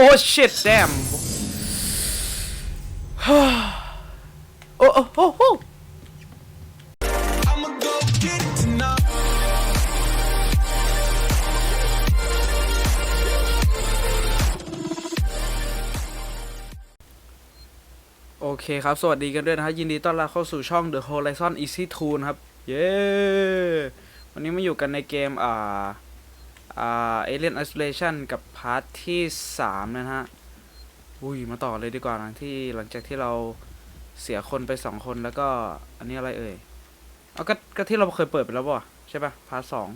โอ้ shit damn โอ้โอ้โอ้โอเคครับ สวัสดีกันด้วยนะครับยินดีต้อนรับเข้าสู่ช่อง The Horizon Easy Tool นะครับ เย้ วันนี้มาอยู่กันในเกม อ่า อ่า Alien Isolation กับพาร์ทที่3นะฮะ อุ้ย มาต่อเลยดีกว่านะที่หลังจากที่เราเสียคนไป 2 คนแล้วก็ อันนี้อะไรเอ่ย เอาก็ก็ที่เราเคยเปิดไปแล้วป่ะใช่ปะพาร์ทสอง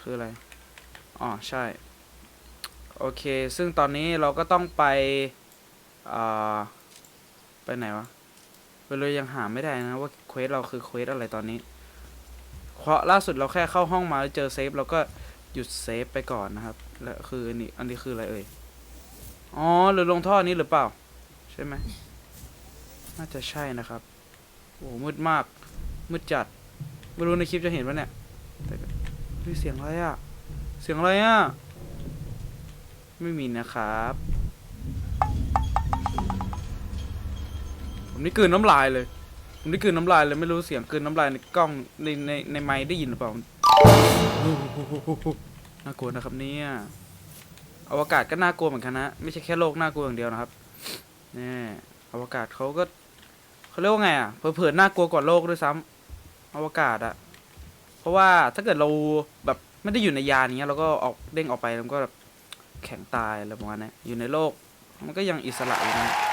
คืออะไร อ๋อ ใช่ โอเค ซึ่งตอนนี้เราก็ต้องไปอ่าไปไหนวะเราเลยยังหาไม่ได้นะว่าเควสเราคือเควสอะไรตอนนี้ เพราะล่าสุดเราแค่เข้าห้องมาแล้วเจอเซฟเราก็หยุดเซฟไปก่อนนะครับ แล้วคืออันนี้อันนี้คืออะไรเอ่ย อ๋อหรือลงท่อนี้หรือเปล่า ใช่ไหม น่าจะใช่นะครับ โอ้มืดมาก มืดจัด ไม่รู้ในคลิปจะเห็นปะเนี่ยแต่ก็เฮ้ยเสียงอะไรอะเสียงอะไรอะไม่มีนะครับ ผมนี่กลืนน้ำลายเลย ผมนี่กลืนน้ำลายเลยไม่รู้เสียงกลืนน้ำลายในกล้องในในในไมค์ได้ยินหรือเปล่าน่ากลัวนะครับเนี่ยอวกาศก็น่ากลัวเหมือนกันนะไม่ใช่แค่โลกน่ากลัวอย่างเดียวนะครับนี่อวกาศเขาก็เขาเรียกว่าไงอะเผลอๆน่ากลัวกว่าโลกด้วยซ้ำอวกาศอะเพราะว่าถ้าเกิดเราแบบไม่ได้อยู่ในยานเงี้ยเราก็ออกเด้งออกไปแล้วก็แบบแข็งตายอะไรประมาณนี้อยู่ในโลก มันก็ยังอิสระอยู่นะ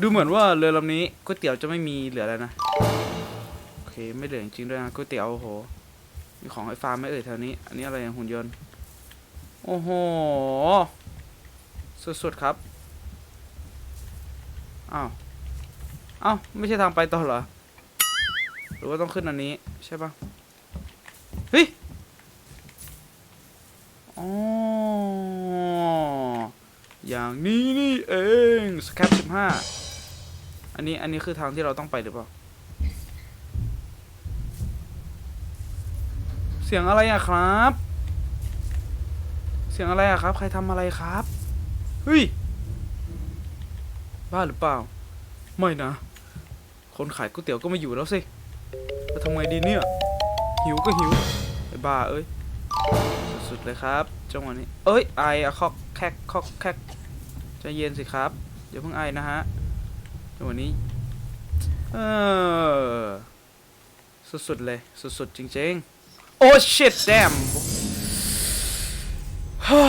ดูเหมือนว่าเรือลำนี้ก๋วยเตี๋ยวจะไม่มีเหลือแล้วนะ โอเคไม่เหลือจริงด้วยนะก๋วยเตี๋ยวโอ้โห มีของไอ้ฟาร์มไหม่เอ่ยแถวนี้ อันนี้อะไรอย่างหุ่นยนต์ โอ้โห สุดๆครับ อ้าว อ้าวไม่ใช่ทางไปต่อเหรอ หรือว่าต้องขึ้นอันนี้ใช่ปะเฮ้ย อ๋อ อย่างนี้นี่เองสแคปสิบห้าอันนี้อันนี้คือทางที่เราต้องไปหรือเปล่า เสียงอะไรอะครับ เสียงอะไรอะครับ ใครทำอะไรครับเฮ้ยบ้าหรือเปล่า ไม่นะ คนขายก๋วยเตี๋ยวก็ไม่อยู่แล้วสิจะทำไงดีเนี่ย หิวก็หิวไอ้บ้าเอ้ย สุดๆเลยครับจังหวะนี้ เอ้ยไออะคอก แคกคอกแคกใจเย็นสิครับอย่าเพิ่งไอนะฮะจังหวะนี้ เออ สุดๆเลย สุดๆจริงๆ โอ้ shit damn โอ้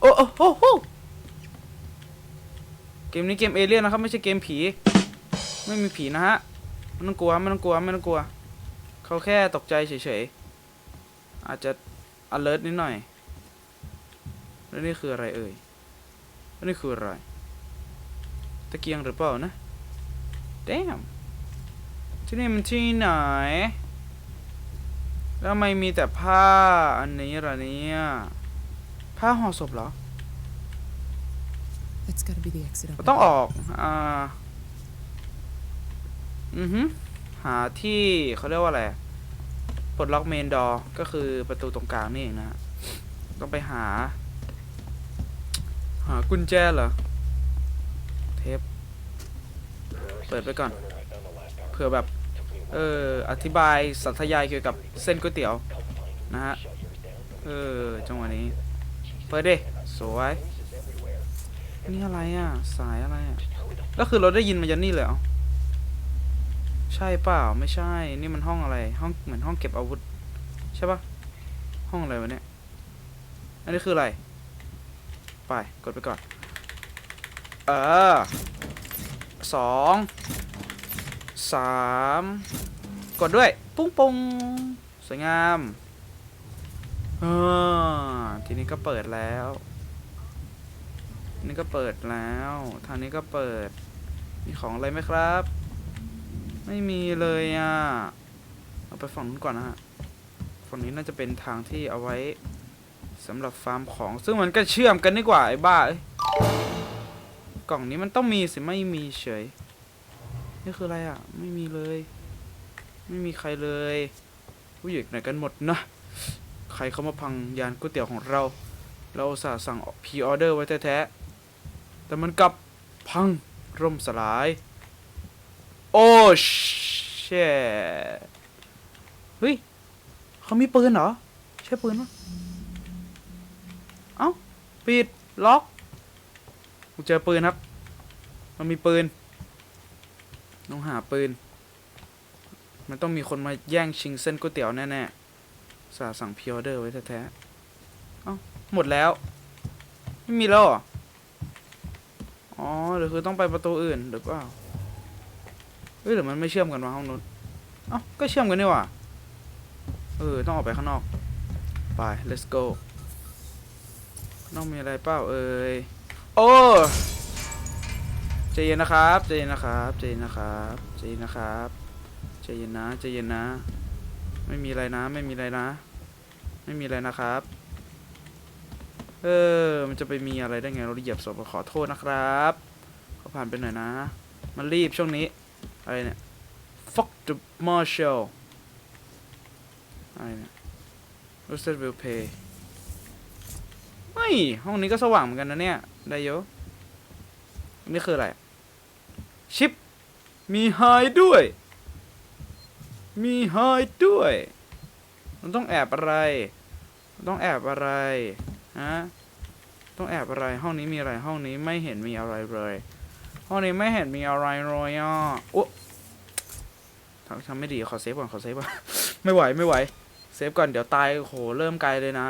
โอ้โอ้โอ้เกมนี้เกมเอเลี่ยนนะครับ ไม่ใช่เกมผี ไม่มีผีนะฮะไม่ต้องกลัวไม่ต้องกลัวไม่ต้องกลัว เขาแค่ตกใจเฉยๆ อาจจะ alert นิดหน่อย แล้วนี่คืออะไรเอ่ยแล้วนี่คืออะไร ตะเกียงหรือเปล่านะ damn ที่นี่มันที่ไหน แล้วทำไมมีแต่ผ้าอันนี้ล่ะเนี่ย ผ้าห่อศพเหรอ That's gotta be the exit เรา over ต้องออก อ่า อือฮึหาที่เขาเรียกว่าอะไร ปลดล็อกเมนดอ ก็คือประตูตรงกลางนี่เองนะฮะต้องไปหาหา กุญแจเหรอ เทป เปิดไปก่อน เผื่อแบบ เออ อธิบายสัทยายเกี่ยวกับเส้นก๋วยเตี๋ยว นะฮะ เออ จังหวะนี้ เปิดดิสวย นี่อะไรอะ สายอะไรอะ แล้วคือเราได้ยินมายันนี่เลยเหรอใช่เปล่า ไม่ใช่ นี่มันห้องอะไร ห้องเหมือนห้องเก็บอาวุธ ใช่ปะห้องอะไรวะเนี่ย อันนี้คืออะไร ไป กดไปก่อน เออสองสามกดด้วย ปุ้งปุ้งสวยงามเออทีนี้ก็เปิดแล้วนี่ก็เปิดแล้ว ทางนี้ก็เปิด มีของอะไรไหมครับ ไม่มีเลยอะ เอาไปฝั่งนู้นก่อนนะฮะ ฝั่งนี้น่าจะเป็นทางที่เอาไว้ สำหรับฟาร์มของซึ่งมันก็เชื่อมกันดีกว่าไอ้บ้าเอ้กล่องนี้มันต้องมีสิไม่มีเฉย นี่คืออะไรอะ ไม่มีเลย ไม่มีใครเลยผู้หญิงไหนกันหมดนะใครเข้ามาพังยานก๋วยเตี๋ยวของเรา เราอุตส่าห์สั่งพีออเดอร์ไว้แท้ๆแต่มันกลับพังร่มสลาย โอ้เช่เฮ้ยเขามีปืนเหรอ ใช่ปืนปะ ปิดล็อกเจอปืนครับ มันมีปืน ต้องหาปืน มันต้องมีคนมาแย่งชิงเส้นก๋วยเตี๋ยวแน่ๆสาสั่งพรีออเดอร์ไว้แท้ๆเอ้าหมดแล้ว ไม่มีแล้วอ๋อหรือคือต้องไปประตูอื่นหรือเปล่าเฮ้ยหรือมันไม่เชื่อมกันวะห้องนู้นเอ้าก็เชื่อมกันนี่ว่าเออต้องออกไปข้างนอก ไป let's go นอกมีอะไรเปล่าเอ่ยโอ้ใจเย็นนะครับใจเย็นนะครับใจเย็นนะครับใจเย็นนะครับใจเย็นนะใจเย็นนะ ไม่มีอะไรนะ ไม่มีอะไรนะ ไม่มีอะไรนะครับ เออ มันจะไปมีอะไรได้ไงเราเหยียบศพขอโทษนะครับเขอผ่านไปหน่อยนะ มันรีบช่วงนี้ อะไรเนี่ย fuck the marshal อะไรเนี่ย roasted will pay เฮ้ยห้องนี้ก็สว่างเหมือนกันนะเนี่ยได้เยอะนี่คืออะไร ชิป มีไฮด้วย มีไฮด้วย มันต้องแอบอะไรมันต้องแอบอะไรฮะต้องแอบอะไรห้องนี้มีอะไรห้องนี้ไม่เห็นมีอะไรเลย ห้องนี้ไม่เห็นมีอะไรเลยอะโอ้ทำทำไม่ดีขอเซฟก่อนขอเซฟก่อนไม่ไหวไม่ไหว เซฟก่อนเดี๋ยวตายโหเริ่มไกลเลยนะ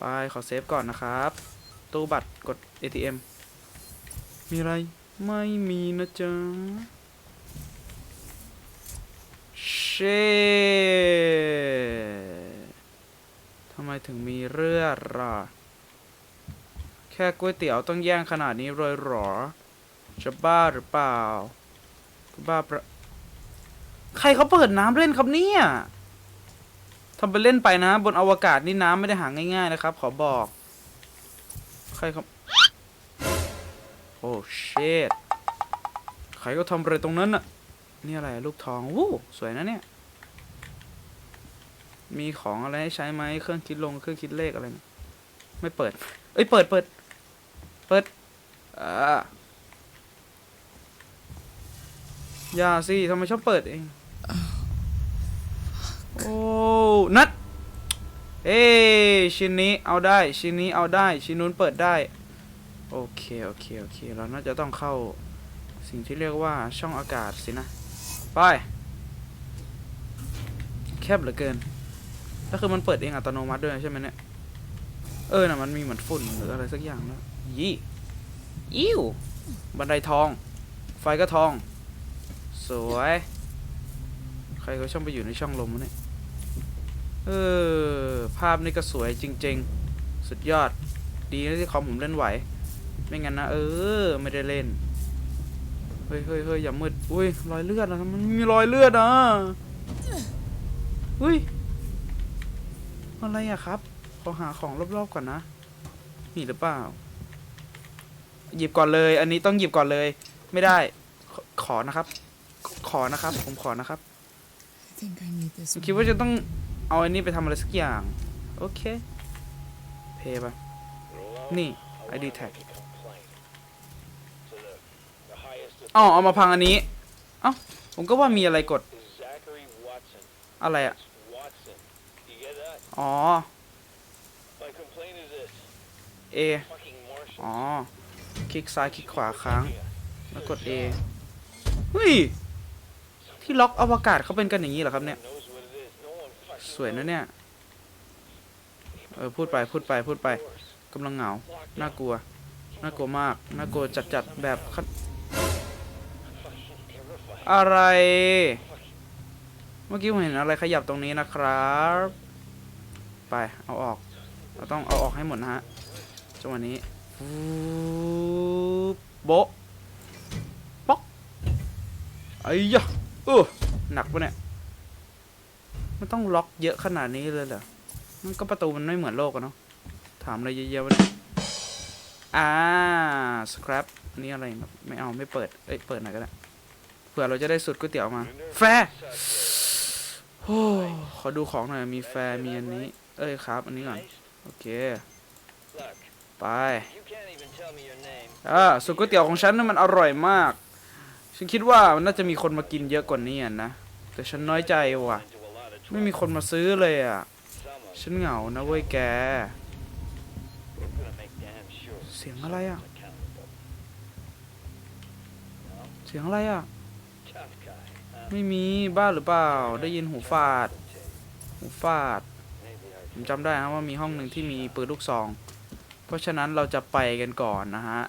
ไปขอเซฟก่อนนะครับ ตู้บัตรกด ATM มีอะไร ไม่มีนะจ๊ะเชทำไมถึงมีเลือดล่ะแค่ก๋วยเตี๋ยวต้องแย่งขนาดนี้เลยหรอ จะบ้าหรือเปล่า บ้าประ ใครเขาเปิดน้ำเล่นครับเนี่ย ทำไปเล่นไปนะ บนอวกาศนี่น้ำไม่ได้หาง่ายๆนะครับ ขอบอก ใครครับ โอ้เชดใครก็ทำอะไรตรงนั้นน่ะ นี่อะไรลูกทองวู้สวยนะเนี่ย มีของอะไรให้ใช้ไหมเครื่องคิดลงเครื่องคิดเลขอะไรนะไม่เปิด เอ้ย เปิดเปิด เปิดอ่าอย่าสิทำไมชอบเปิดเอง โอ้นัดเอ้ยชิ้นนี้เอาได้ ชิ้นนี้เอาได้ ชิ้นนู้นเปิดได้ โอเค โอเค โอเค เราน่าจะต้องเข้าสิ่งที่เรียกว่าช่องอากาศสินะ ไป แคบเหลือเกิน ก็คือมันเปิดเองอัตโนมัติด้วยใช่ไหมเนี่ย เออน่ะมันมีเหมือนฝุ่นหรืออะไรสักอย่างแล้วยี่อิ้วบันไดทอง ไฟก็ทอง สวย ใครเขาช่างไปอยู่ในช่องลมวะเนี่ย เออ ภาพนี่ก็สวยจริง ๆ สุดยอด ดีนะที่คอมผมเล่นไหว ไม่งั้นนะ เออ ไม่ได้เล่น เฮ้ยเฮ้ยเฮ้ยอย่ามืด อุ้ย รอยเลือดอะมันมีรอยเลือดอะอุ้ย อะไรอะครับ ขอหาของรอบๆก่อนนะ มีหรือเปล่า หยิบก่อนเลย อันนี้ต้องหยิบก่อนเลย ไม่ได้ ขอขอนะครับ ขอนะครับ ผมขอนะครับ I think I need this ผมคิดว่าจะต้อง เอาอันนี้ไปทำอะไรสักอย่าง โอเค เพย์ไปนี่ ID tag อ๋อเอามาพังอันนี้ เอ้า ผมก็ว่ามีอะไรกด อะไรอะอ๋อ A อ๋อ คลิกซ้าย คลิกขวาค้าง แล้วกด A เฮ้ย ที่ล็อกอวกาศเขาเป็นกันอย่างนี้เหรอครับเนี่ย Knows what it is. No one fucking สวยนะเนี่ย เออพูดไปพูดไปพูดไปกำลังเหงา น่ากลัว น่ากลัวมาก น่ากลัวจัดๆแบบคัด fucking terrified. อะไร เมื่อกี้ผมเห็นอะไรขยับตรงนี้นะครับ ไป เอาออก เราต้องเอาออกให้หมดนะฮะ จังหวะนี้บโบะป๊อกไอ้ยะเออหนักปะเนี่ย มันต้องล็อกเยอะขนาดนี้เลยเหรอ มันก็ประตูมันไม่เหมือนโลกอะเนาะ ถามอะไรเยอะๆวะเนี่ยอ่าสครับอันนี้อะไรครับไม่เอาไม่เปิด เอ้ย เปิดหน่อยก็ได้ เผื่อเราจะได้สูตรก๋วยเตี๋ยวมา แฟร์โอ้ขอดูของหน่อย มีแฟร์มีอันนี้ เอ้ยครับ อันนี้ก่อน โอเค ไปอ่าสูตรก๋วยเตี๋ยวของฉันนี่มันอร่อยมาก ฉันคิดว่ามันน่าจะมีคนมากินเยอะกว่านี้อะนะ แต่ฉันน้อยใจว่ะ Into a lot of ไม่มีคนมาซื้อเลยอะ ฉันเหงานะเว้ยแก เสียงอะไรอะ เสียงอะไรอะ ไม่มีบ้าหรือเปล่า ได้ยินหูฟาด หูฟาด ผมจำได้นะว่ามีห้องหนึ่งที่มีปืนลูกซอง เพราะฉะนั้นเราจะไปกันก่อนนะฮะ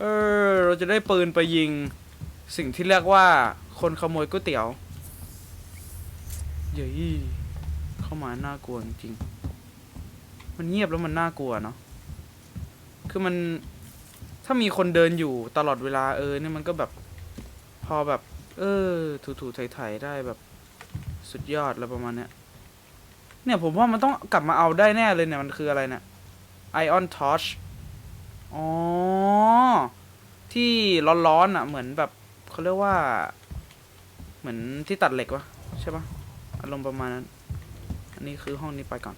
เออ เราจะได้ปืนไปยิง สิ่งที่เรียกว่าคนขโมยก๋วยเตี๋ยว เย้ยเข้ามาน่ากลัวจริงๆมันเงียบแล้วมันน่ากลัวเนาะคือมันถ้ามีคนเดินอยู่ตลอดเวลาเออเนี่ยมันก็แบบพอแบบ เออ ถูๆไถๆได้แบบสุดยอดแล้วประมาณเนี้ยเนี่ยผมว่ามันต้องกลับมาเอาได้แน่เลยเนี่ย มันคืออะไรเนี่ย Ion Torch อ๋อ ที่ร้อนๆอะ เหมือนแบบเขาเรียกว่า เหมือนที่ตัดเหล็กวะใช่ปะารมณ์ประมาณนั้น อันนี้คือห้องนี้ไปก่อน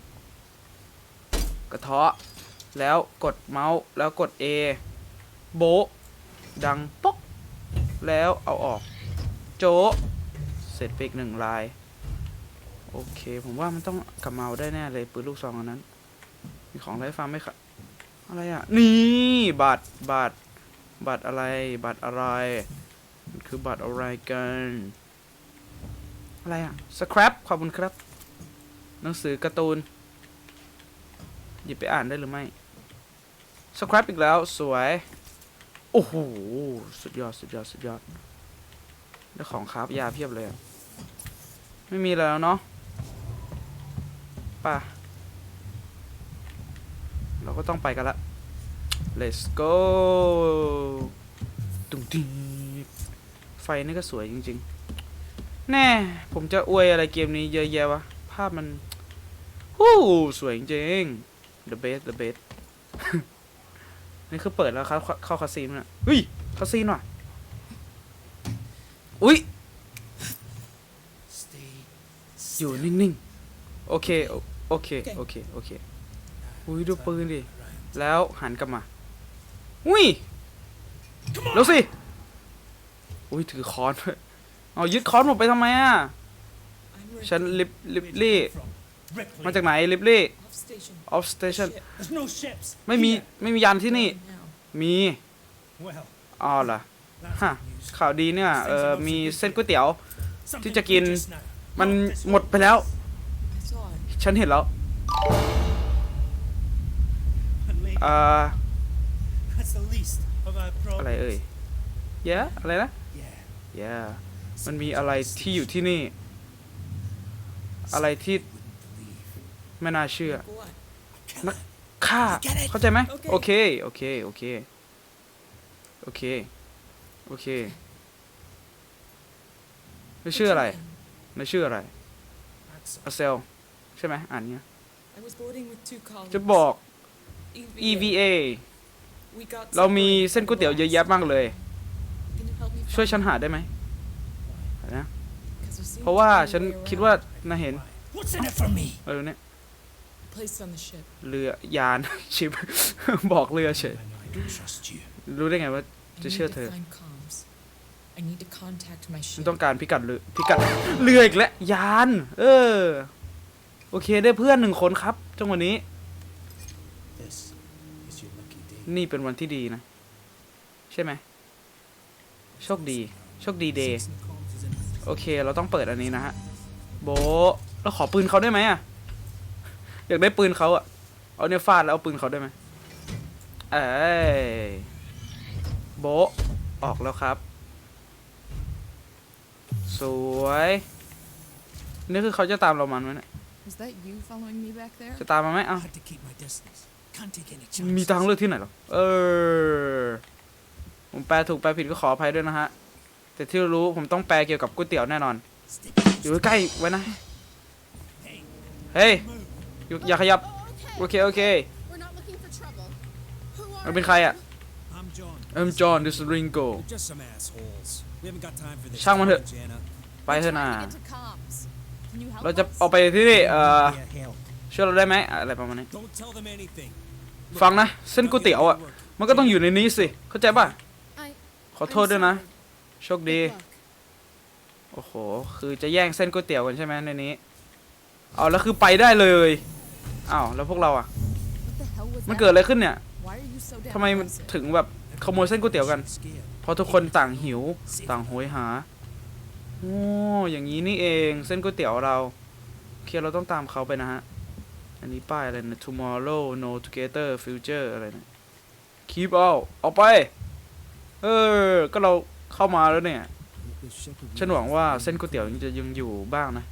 กระเทาะ แล้วกดเมาส์ แล้วกด A โบะดังป๊อก แล้วเอาออก โจะเสร็จไปอีกหนึ่งลาย โอเค ผมว่ามันต้องกลับมาเอาได้แน่เลยปืนลูกซองอันนั้น มีของไร้ฟ้าไหมครับอะไรอะ นี่บัตรบัตรบัตรอะไร บัตรอะไร มันคือบัตรอะไรกัน อะไรอะสครับขอบคุณครับ หนังสือการ์ตูน หยิบไปอ่านได้หรือไม่สครับอีกแล้วสวย โอ้โห สุดยอด สุดยอด สุดยอดได้ของครับยาเพียบเลยอะไม่มีแล้วเนาะป่ะ เราก็ต้องไปกันละ let's go ตุ้งตีไฟนี่ก็สวยจริง ๆ แน่ ผมจะอวยอะไรเกมนี้เยอะแยะวะ ภาพมันฮู้สวยจริง the best the best นี่คือเปิดแล้วครับ เข้าคาซีนน่ะเฮ้ยคาซีนว่ะ อุ้ยอยู่นิ่งๆ โอเคโอโอเค โอเค โอเค อุ้ยดูปืนดิ แล้วหันกลับมา อุ้ยแล้วสิ อุ้ยถือค้อนด้วย เอยึดคอร์สหมดไปทำไมอะ ฉันลิบลิปลี่ มาจากไหนลิปลี่ออฟสเตชันไม่มีไม่มียานที่นี่ มีอ๋อเหรอฮะข่าวดีเนี่ยเออมีเส้นก๋วยเตี๋ยว ที่จะกินมันหมดไปแล้ว ฉันเห็นแล้วอะไรเอ่ยเยอะอะไรนะ yeah เยอะมันมีอะไรที่อยู่ที่นี่ อะไรที่ไม่น่าเชื่อ What? Killer. ฆ่า Get it? เข้าใจไหม Okay. โอเค โอเค โอเค โอเค โอเคแล้วชื่ออะไรแล้วชื่ออะไร That's อาเซลใช่ไหมอ่านเนี้ย I was boarding with two colleagues. จะบอก EVA. EVA We got เรามี separated เส้นก๋วยเตี๋ยวเยอะแยะมากเลย Can you help me ช่วย find ฉัน it? หาได้ไหมนะ 'Cause there seems เพราะว่า to be a ฉัน way คิด around. ว่าน่าเห็น What's in it for me? เออเนี่ย Placed on the ship. เรือยาน ชิป บอกเรือเฉย I know I don't trust you. รู้ได้ไงว่า I Just need share to her. find comms. I need to contact my ฉัน ship. ต้องการพิกัดเรือพิกัด เรืออีกแล้วยาน เออ โอเคได้เพื่อนหนึ่งคนครับจังหวะนี้ This is your lucky day. นี่เป็นวันที่ดีนะ ใช่ไหมโชคดี โชคดีเดย์ Some comms is in โอเค เราต้องเปิดอันนี้นะฮะ โบะเราขอปืนเขาได้ไหมอะ อยากได้ปืนเขาอะ เอาเนี่ยฟาดแล้วเอาปืนเขาได้ไหมเอ้ยโบะออกแล้วครับ สวย นี่คือเขาจะตามเรามันไหมเนี่ย Is that you following me back there? จะตามมาไหม I เอ้า had to keep my distance. Can't take any มี chances. ทางเลือกที่ไหนหรอ เออ ผมแปลถูกแปลผิดก็ขออภัยด้วยนะฮะ แต่ที่รู้ผมต้องแปลเกี่ยวกับก๋วยเตี๋ยวแน่นอน อยู่ใกล้ไว้นะ เฮ้ยอย่าขยับ โอเค โอเคเราเป็นใครอะเอ็มจอห์นดิส Ringo ช่างมันเถอะ ไปเถอะนะเราจะเอาไปที่นี่เอ่อช่วยเราได้ไหมอะไรประมาณนี้ ฟังนะ เส้นก๋วยเตี๋ยวอะ มันก็ต้องอยู่ในนี้สิ เข้าใจป่ะ ขอโทษด้วยนะ โชคดี โอ้โห คือจะแย่งเส้นก๋วยเตี๋ยวกันใช่ไหมในนี้ เอาแล้วคือไปได้เลยอ้าวแล้วพวกเราอะ มันเกิดอะไรขึ้นเนี่ยทำไมมันถึงแบบขโมยเส้นก๋วยเตี๋ยวกัน เพราะทุกคนต่างหิว ต่างโหยหา โอ้อย่างนี้นี่เองเส้นก๋วยเตี๋ยวเราโอเคเราต้องตามเขาไปนะฮะ อันนี้ป้ายอะไรนะ tomorrow no together future อะไรนะ keep out ออกไป เออ ก็เรา เข้ามาแล้วเนี่ย This ship will be ฉันหวังว่าเส้นก๋วยเตี๋ยวยังจะยังอยู่บ้างนะ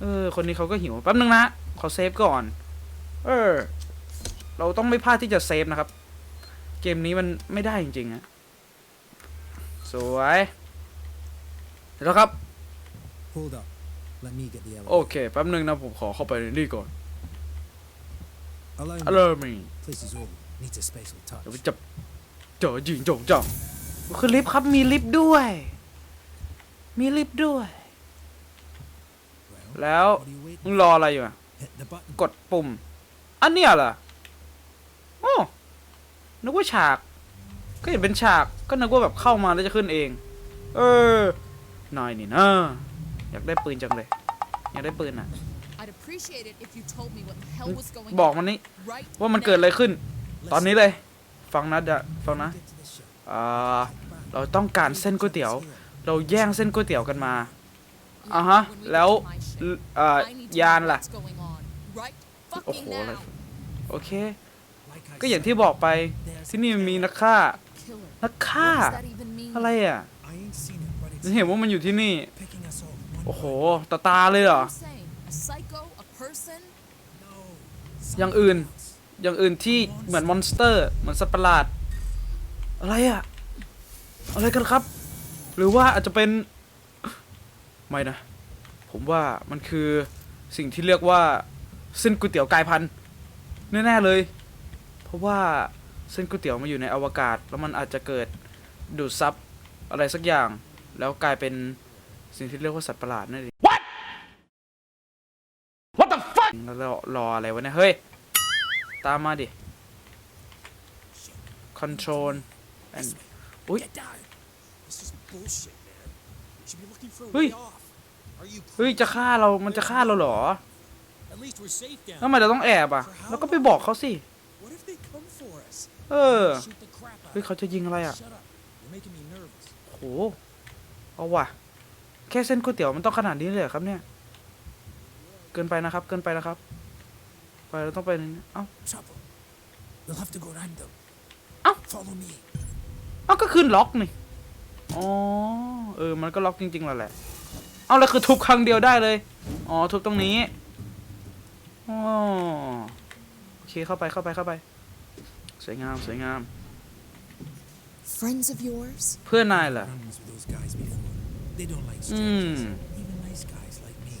เออ คนนี้เขาก็หิวแป๊บนึงนะ ขอเซฟก่อน เออ เราต้องไม่พลาดที่จะเซฟนะครับ เกมนี้มันไม่ได้จริงๆอะสวยแล้วครับ Hold up. Let me get the โอ elevator. เค แป๊บนึงนะ ผมขอเข้าไปในนี่ก่อน Allow อ me. เลมี Place is old. Needs a special เดี๋ยว touch. ไปจับเจอยิงจงจัง คือลิฟต์ครับมีลิฟต์ด้วย มีลิฟต์ด้วย Well, แล้ว what are you มึง waiting? รออะไรอยู่อะ Hit the button. กดปุ่ม อันเนี้ยเหรอโอ้นึกว่าฉาก ก็เห็นเป็นฉาก ก็นึกว่าแบบเข้ามาแล้วจะขึ้นเอง เออหน่อยนี่นะอยากได้ปืนจังเลย อยากได้ปืนอะ I'd appreciate it if you told me what the hell was going บอก on มันนี่ right ว่ามันเกิดอะไรขึ้น ตอนนี้เลย ฟังนะเดะฟังนะ Get to the ship. อ่าเราต้องการเส้นก๋วยเตี๋ยว เราแย่งเส้นก๋วยเตี๋ยวกันมาอ่าฮะ When we get แล้ว to my ship, เอ่อ I need to ยาน know ล่ะ what's going on right โอ้โห fucking อะไร now โอเค Like I ก็อย่าง said, ที่บอกไป ที่นี่มีนักฆ่า killer นักฆ่า what does that even mean อะไรอะ I ain't seen it, but ฉัน it's เห็นว่ามันอยู่ที่นี่ picking us off. one โอ้โห by ตาตาเลยเหรอ What are you saying? a psycho a person one. No. อย่างอื่น something else. อย่างอื่นที่เหมือนมอนสเตอร์ เหมือนสัตว์ประหลาด อะไรอะอะไรกันครับ หรือว่าอาจจะเป็น ไม่นะ ผมว่ามันคือสิ่งที่เรียกว่าเส้นก๋วยเตี๋ยวกลายพันธุ์แน่ๆเลย เพราะว่าเส้นก๋วยเตี๋ยวมาอยู่ในอวกาศ แล้วมันอาจจะเกิดดูดซับอะไรสักอย่าง แล้วกลายเป็นสิ่งที่เรียกว่าสัตว์ประหลาดนั่นเอง What What the fuck แล้วเรารออะไรวะเนี่ย เฮ้ย ตามมาดิ control and อุ้ย Get down. This is bullshit, man. You should be looking for a Hey. way off. Are you เฮ้ยจะฆ่าเรา มันจะฆ่าเราเหรอ At least we're safe down. ทำไมเราต้องแอบอะ แล้วก็ไปบอกเขาสิ What if they come for us? เออ Shoot the crap out เฮ้ย of เขาจะยิงอะไรอะ Shut up. You're making me nervous. โห เอาว่ะ แค่เส้นก๋วยเตี๋ยวมันต้องขนาดนี้เลยเหรอครับเนี่ย เกินไปนะครับ เกินไปนะครับ ไปเราต้องไปในนี้เอ้า Trouble. We'll have to go around them. Ow. Follow me. เอ้าก็ขึ้นล็อกนี่อ๋อเออมันก็ล็อกจริงๆแล้วแหละเอาแล้วคือทุบครั้งเดียวได้เลยอ๋อทุบตรงนี้อ๋อโอเคเข้าไปเข้าไปเข้าไปสวยงามสวยงาม friends of yours เพื่อนนายเหรอ Runs with those guys before. They don't like อืม strangers. Even nice guys like me.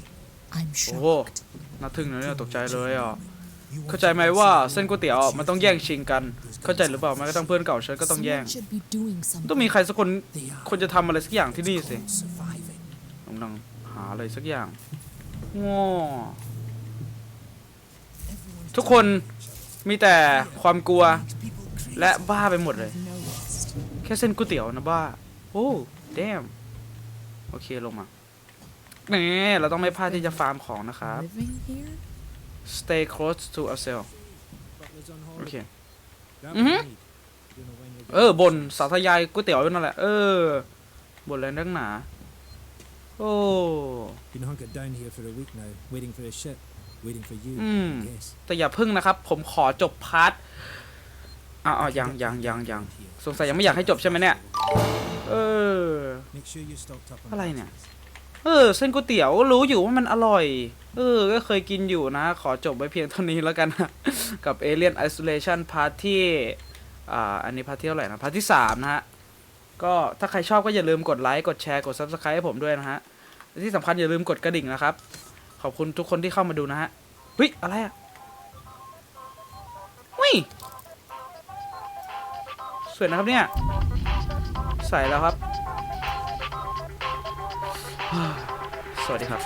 I'm โอ้โห shocked น่าทึ่งนะเนี่ยตกใจเลยอะ You want เข้าใจไหมว่าเส้นก๋วยเตี๋ยวมันต้องแย่งชิงกัน เข้าใจหรือเปล่าแม้กระทั่งเพื่อนเก่าฉันก็ต้องแย่ง ต้องมีใครสักคนคนจะทำอะไรสักอย่างที่นี่สิกำลังหาอะไรสักอย่างง้อทุกคนมีแต่ความกลัวและบ้าไปหมดเลย แค่เส้นก๋วยเตี๋ยวนะบ้า โอ้เดมโอเคลงมาแหมเราต้องไม่พลาดที่จะฟาร์มของนะครับ stay close to ourselves Butler's on โอเค holiday. Grab Mhm. what you need. Don't know when you'll เออบนสาธยายก๋วยเตี๋ยวนั่นแหละ เออบนอะไรนักหนา โอ้ Been hunkered down here for a week now, waiting for a ship, waiting for you. Mm. Yes. แต่อย่าพึ่งนะครับ ผมขอจบพาร์ทอ้าวยังยังยังยังสงสัยยังไม่อยากให้จบใช่ไหมเนี่ย เออ Make sure you stocked up on อะไรเนี่ย batteries. เออ เส้นก๋วยเตี๋ยวรู้อยู่ว่ามันอร่อย เออ ก็เคยกินอยู่นะ ขอจบไว้เพียงเท่านี้แล้วกันนะกับ Alien Isolation พาร์ทที่ อ่า อันนี้พาร์ทที่เท่าไหร่นะ พาร์ทที่สามนะฮะ ก็ถ้าใครชอบก็อย่าลืมกดไลค์ กดแชร์ กด Subscribe ให้ผมด้วยนะฮะ ที่สำคัญอย่าลืมกดกระดิ่งนะครับ ขอบคุณทุกคนที่เข้ามาดูนะฮะเฮ้ย อะไรอะวิสวยนะครับเนี่ย ใส่แล้วครับ สวัสดีครับ